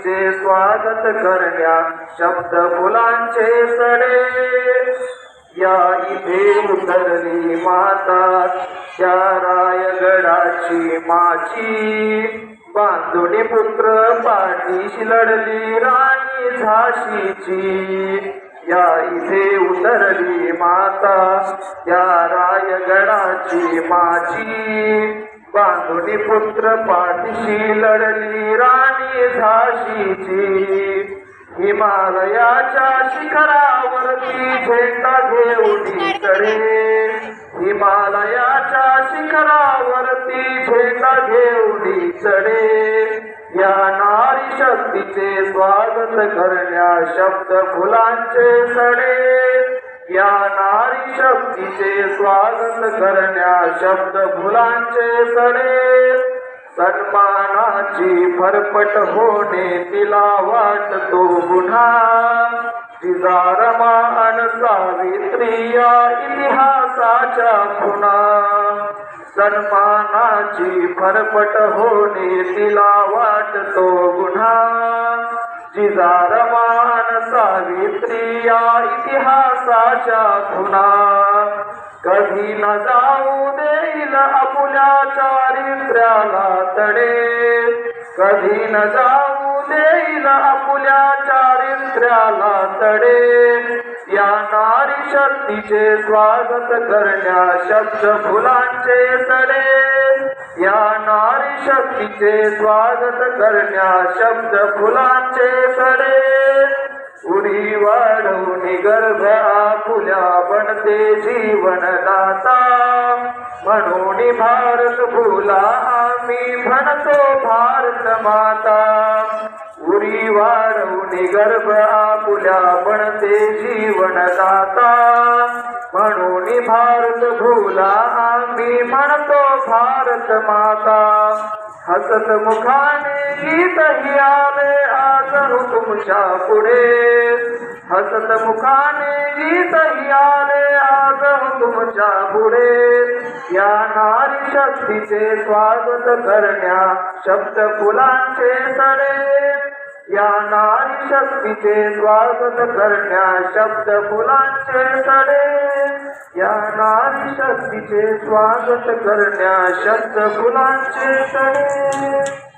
शक्तीचे स्वागत करण्या शब्द फुलांचे सडे. या इथे उतरली माता त्या रायगडाची माझी बांधुणी पुत्र पाठीशी लढली राणी झाशीची. या इथे उतरली माता त्या रायगडाची माझी बांधुनी पुत्र पाठीशी लढली राणी झाशीची. हिमालयाच्या शिखरावरती झेंडा घेऊन चढे हिमालयाच्या शिखरावरती झेंडा घेऊन चढे या नारी शक्तीचे स्वागत करण्या शब्द फुलांचे सडे. या नारी शक्तीचे स्वागत करण्या शब्द मुलांचे सडे. सन्मानाची फरफट होणे तिला वाटतो गुन्हा. तिचा रमान सावित्री या इतिहासाच्या खुणा. सन्मानाची फरफट होणे तिला वाटतो गुन्हा. जिजारमान सावित्रिया सावित्री या इतिहासाच्या खुना कधी न जाऊ देईल आपल्या चारित्र्याला तडे. कधी न जाऊ देईल आपल्या चारित्र्याला तडे. या नारी शक्तीचे स्वागत करण्या शब्द फुलांचे सडे. या नारी शक्तीचे स्वागत करण्या शब्द फुलांचे सडे. उडी वाढवून गर्भ आपुल्या बनते जीवनदाता. म्हणून भारत फुला आम्ही म्हणतो भारत माता. उरी वाढवून गर्भ आपुल्या बनते जीवनदाता. म्हणून भारत भूला आम्ही म्हणतो भारत माता. हसत मुखाने गीत ही आले आज तुमच्यापुढे हसत मुखाने गीत ही आले आज तुमच्यापुढे या नारी शक्तीचे स्वागत करण्या शब्द फुलांचे सडे. या नारी शक्तीचे स्वागत करण्या शब्द फुलांचे सडे. या नारी शक्तीचे स्वागत करण्या शब्द फुलांचे सडे.